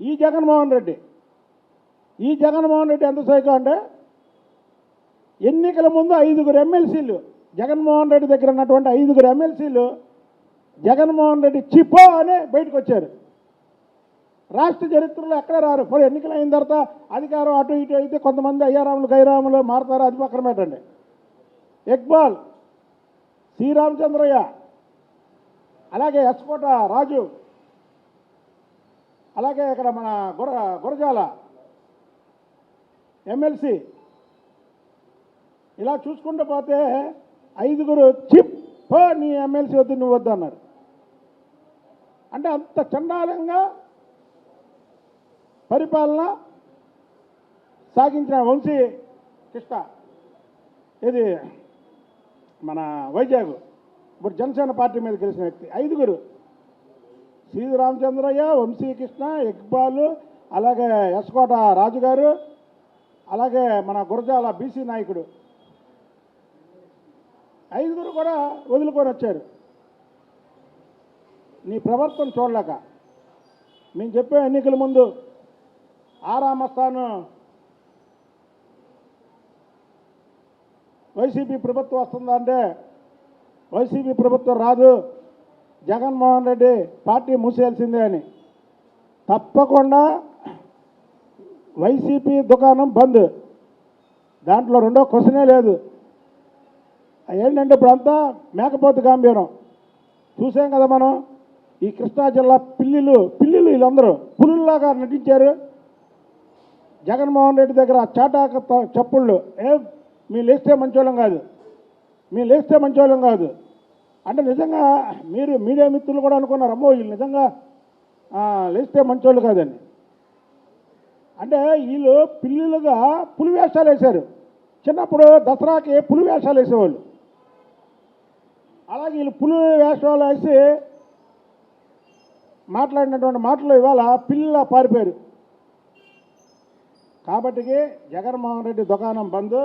ఈ జగన్మోహన్ రెడ్డి. ఈ జగన్మోహన్ రెడ్డి ఎంత సైకో అంటే ఎన్నికల ముందు ఐదుగురు ఎమ్మెల్సీలు జగన్మోహన్ రెడ్డి దగ్గర ఉన్నటువంటి ఐదుగురు ఎమ్మెల్సీలు జగన్మోహన్ రెడ్డి చిపో అని బయటకు వచ్చారు. రాష్ట్ర చరిత్రలో ఎక్కడ రారు? ఇప్పుడు ఎన్నికలు అయిన తర్వాత అధికారం అటు ఇటు అయితే కొంతమంది అయ్యారాములు గైరాములు మారుతారు? అది పక్కన పెట్టండి. ఇక్బాల్ శ్రీరామచంద్రయ్య అలాగే ఎస్కోట రాజు అలాగే ఇక్కడ మన గుర గురజాల ఎమ్మెల్సీ. ఇలా చూసుకుంటూ పోతే ఐదుగురు చిప్ నీ ఎమ్మెల్సీ వద్దు నువ్వు వద్దు అన్నారు. అంటే అంత చండాలంగా పరిపాలన సాగించిన వంశీ కృష్ణ. ఇది మన వైజాగ్ ఇప్పుడు జనసేన పార్టీ మీద గెలిచిన వ్యక్తి. ఐదుగురు శ్రీరామచంద్రయ్య వంశీకృష్ణ ఇక్బాల్ అలాగే ఎస్కోట రాజు గారు అలాగే మన గురజాల బీసీ నాయకుడు. ఐదుగురు కూడా వదులుకొని వచ్చారు. నీ ప్రవర్తన చూడలేక. మేము చెప్పే ఎన్నికల ముందు ఆరామస్థాను వైసీపీ ప్రభుత్వం వస్తుందంటే వైసీపీ ప్రభుత్వం రాదు. జగన్మోహన్ రెడ్డి పార్టీ మూసేయాల్సిందే అని. తప్పకుండా వైసీపీ దుకాణం బంద్. దాంట్లో రెండో క్వశ్చనే లేదు. ఏంటంటే ఇప్పుడంతా మేకపోతు గాంభీరం చూసాం కదా మనం ఈ కృష్ణా జిల్లా పిల్లిలు పిల్లిలు వీళ్ళందరూ పులుల్లాగా నటించారు. జగన్మోహన్ రెడ్డి దగ్గర చాటాక చప్పుళ్ళు. ఏ మీ లేస్తే మంచోళం కాదు. మీ లేస్తే మంచోళం కాదు. అంటే నిజంగా మీరు మీడియా మిత్రులు కూడా అనుకున్నారు అమ్మో వీళ్ళు నిజంగా లేస్తే మంచోళ్ళు కాదని. అంటే వీళ్ళు పిల్లులుగా పులి వేషాలు వేశారు. చిన్నప్పుడు దసరాకి పులి వేషాలు వేసేవాళ్ళు. అలాగే వీళ్ళు పులి వేషాలు వేసి మాట్లాడినటువంటి మాటలు ఇవాళ పిల్లల పారిపోయారు. కాబట్టి జగన్మోహన్ రెడ్డి దుకాణం బంద్.